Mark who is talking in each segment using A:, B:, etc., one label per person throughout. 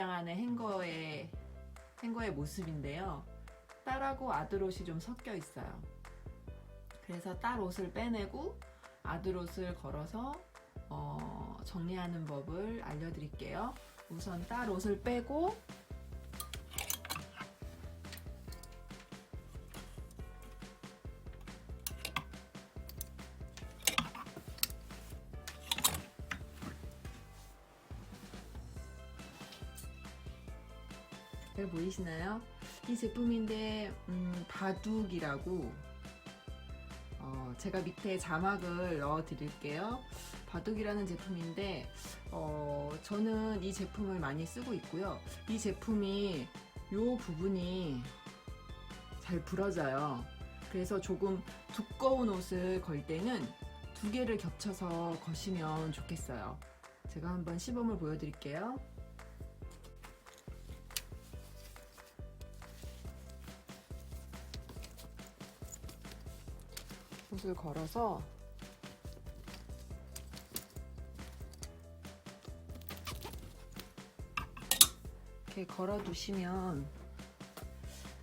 A: 안에 행거의 행거의 모습인데요. 딸하고 아들 옷이 좀 섞여 있어요. 그래서 딸 옷을 빼내고 아들 옷을 걸어서 어, 정리하는 법을 알려드릴게요. 우선 딸 옷을 빼고 잘 보이시나요? 이 제품인데 음, 바둑이라고 어, 제가 밑에 자막을 넣어 드릴게요. 바둑이라는 제품인데 어, 저는 이 제품을 많이 쓰고 있고요. 이 제품이 요 부분이 잘 부러져요. 그래서 조금 두꺼운 옷을 걸 때는 두 개를 겹쳐서 거시면 좋겠어요. 제가 한번 시범을 보여드릴게요. 옷을 걸어서 이렇게 걸어 두시면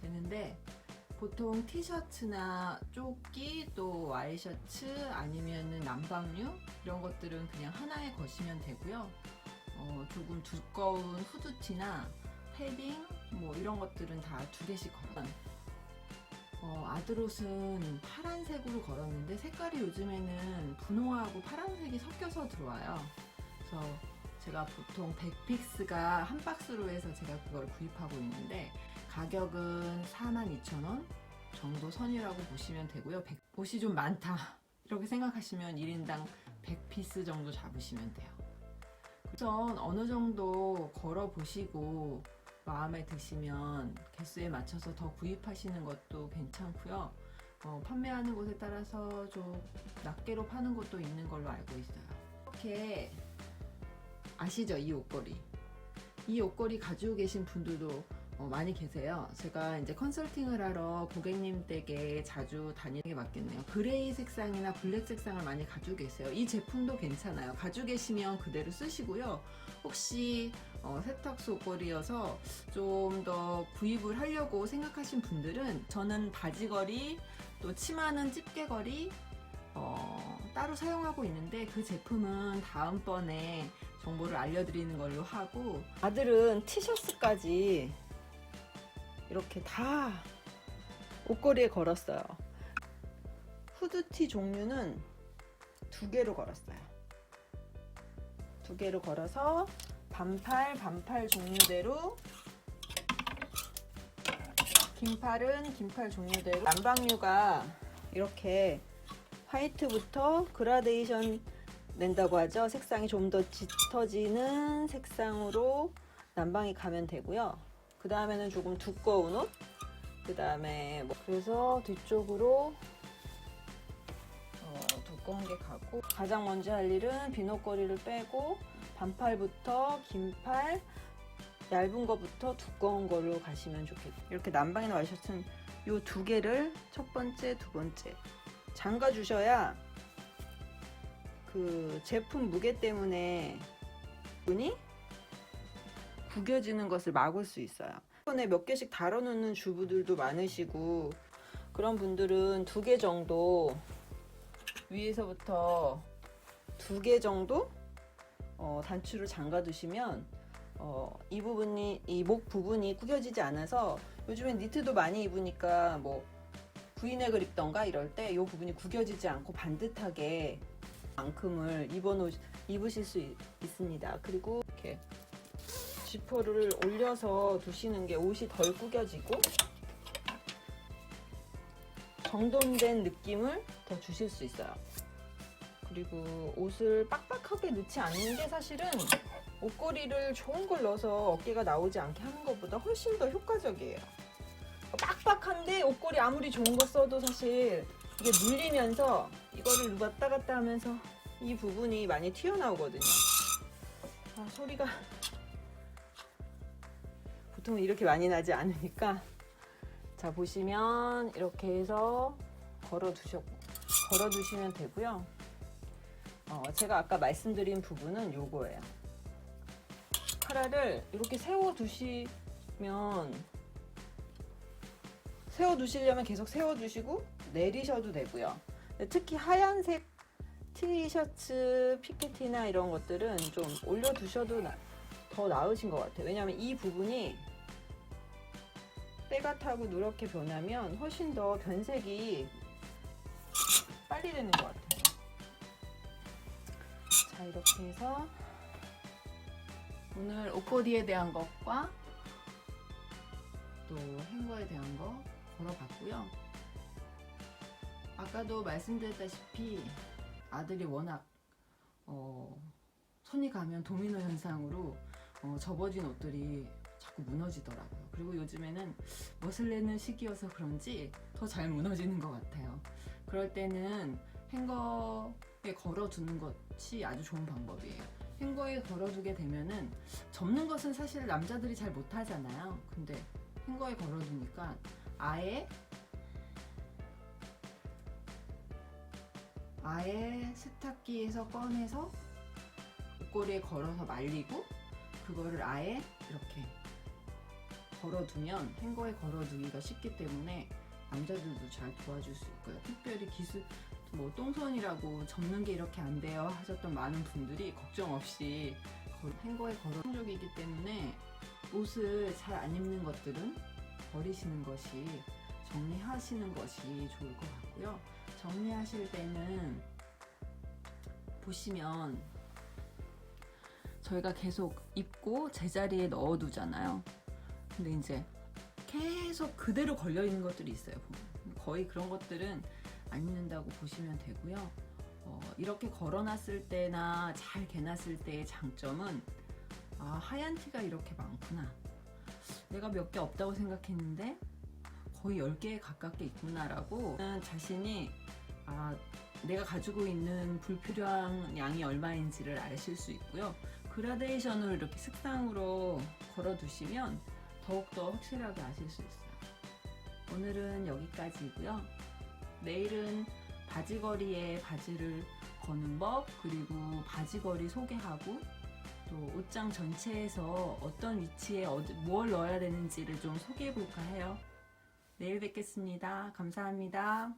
A: 되는데 보통 티셔츠나 조끼 또 와이셔츠 아니면은 남방류 이런 것들은 그냥 하나에 거시면 되고요. 어, 조금 두꺼운 후드티나 패딩 뭐 이런 것들은 다 두 개씩 걸어. 어, 아들 옷은 파란색으로 걸었는데 색깔이 요즘에는 분홍하고 파란색이 섞여서 들어와요. 그래서 제가 보통 백픽스가 한 박스로 해서 제가 그걸 구입하고 있는데 가격은 42,000원 정도 선이라고 보시면 되고요. 백- 옷이 좀 많다. 이렇게 생각하시면 1인당 100피스 정도 잡으시면 돼요. 우선 어느 정도 걸어 보시고 마음에 드시면 개수에 맞춰서 더 구입하시는 것도 괜찮고요. 어, 판매하는 곳에 따라서 좀 낱개로 파는 곳도 있는 걸로 알고 있어요. 이렇게 아시죠? 이 옷걸이. 이 옷걸이 가지고 계신 분들도 어, 많이 계세요. 제가 이제 컨설팅을 하러 고객님 댁에 자주 다니는 게 맞겠네요. 그레이 색상이나 블랙 색상을 많이 가지고 계세요. 이 제품도 괜찮아요. 가지고 계시면 그대로 쓰시고요. 혹시 어, 세탁소 옷걸이여서 좀 더 구입을 하려고 생각하신 분들은 저는 바지걸이 또 치마는 집게걸이 어, 따로 사용하고 있는데 그 제품은 다음번에 정보를 알려드리는 걸로 하고 아들은 티셔츠까지 이렇게 다 옷걸이에 걸었어요. 후드티 종류는 두 개로 걸었어요. 두 개로 걸어서 반팔, 반팔 종류대로 긴팔은 긴팔 종류대로 남방류가 이렇게 화이트부터 그라데이션 낸다고 하죠. 색상이 좀 더 짙어지는 색상으로 난방이 가면 되고요. 그 다음에는 조금 두꺼운 옷. 그 다음에 뭐 그래서 뒤쪽으로 어, 두꺼운 게 가고 가장 먼저 할 일은 비옷걸이를 빼고 반팔부터 긴팔 얇은 거부터 두꺼운 걸로 가시면 좋겠고 이렇게 난방이나 와이셔츠는 이 두 개를 첫 번째, 두 번째 잠가 주셔야 그 제품 무게 때문에 분이 구겨지는 것을 막을 수 있어요. 손에 몇 개씩 달아놓는 주부들도 많으시고 그런 분들은 두 개 정도 위에서부터 두 개 정도 어, 단추를 잠가 두시면 어, 이 부분이 이 목 부분이 구겨지지 않아서 요즘엔 니트도 많이 입으니까 뭐 브이넥을 입던가 이럴 때 이 부분이 구겨지지 않고 반듯하게 만큼을 입어 놓 입으실 수 있, 있습니다. 그리고 이렇게 지퍼를 올려서 두시는 게 옷이 덜 구겨지고 정돈된 느낌을 더 주실 수 있어요. 그리고 옷을 빡빡하게 넣지 않는 게 사실은 옷걸이를 좋은 걸 넣어서 어깨가 나오지 않게 하는 것보다 훨씬 더 효과적이에요. 빡빡한데 옷걸이 아무리 좋은 거 써도 사실 이게 물리면서 이거를 왔다 갔다 하면서 이 부분이 많이 튀어나오거든요. 아, 소리가 보통 이렇게 많이 나지 않으니까 자 보시면 이렇게 해서 걸어 두셨 걸어 두시면 되고요. 어, 제가 아까 말씀드린 부분은 요거예요. 카라를 이렇게 세워 두시면 세워 두시려면 계속 세워 두시고 내리셔도 되고요. 특히 하얀색 티셔츠, 피켓티나 이런 것들은 좀 올려 두셔도 나- 더 나으신 것 같아요. 왜냐하면 이 부분이 때가 타고 누렇게 변하면 훨씬 더 변색이 빨리 되는 것 같아요. 자 이렇게 해서 오늘 옷걸이에 대한 것과 또 행거에 대한 거 걸어봤고요. 아까도 말씀드렸다시피 아들이 워낙 어, 손이 가면 도미노 현상으로 어, 접어진 옷들이 자꾸 무너지더라고요. 그리고 요즘에는 멋을 내는 시기여서 그런지 더 잘 무너지는 것 같아요. 그럴 때는 행거 에 걸어두는 것이 아주 좋은 방법이에요. 행거에 걸어두게 되면은 접는 것은 사실 남자들이 잘 못하잖아요. 근데 행거에 걸어두니까 아예 아예 세탁기에서 꺼내서 옷걸이에 걸어서 말리고 그거를 아예 이렇게 걸어두면 행거에 걸어두기가 쉽기 때문에 남자들도 잘 도와줄 수 있고요. 특별히 기술 뭐 똥손이라고 접는 게 이렇게 안 돼요 하셨던 많은 분들이 걱정 없이 거- 행거에 걸어 종족이기 때문에 옷을 잘 안 입는 것들은 버리시는 것이 정리하시는 것이 좋을 것 같고요. 정리하실 때는 보시면 저희가 계속 입고 제자리에 넣어두잖아요. 근데 이제 계속 그대로 걸려 있는 것들이 있어요. 거의 그런 것들은 안 입는다고 보시면 되고요. 어, 이렇게 걸어놨을 때나 잘 개놨을 때의 장점은 아, 하얀 티가 이렇게 많구나. 내가 몇 개 없다고 생각했는데 거의 10개에 가깝게 있구나라고 자신이 아, 내가 가지고 있는 불필요한 양이 얼마인지를 아실 수 있고요. 그라데이션으로 이렇게 색상으로 걸어두시면 더욱더 확실하게 아실 수 있어요. 오늘은 여기까지고요. 내일은 바지거리에 바지를 거는 법, 그리고 바지거리 소개하고 또 옷장 전체에서 어떤 위치에 뭘 넣어야 되는지를 좀 소개해 볼까 해요. 내일 뵙겠습니다. 감사합니다.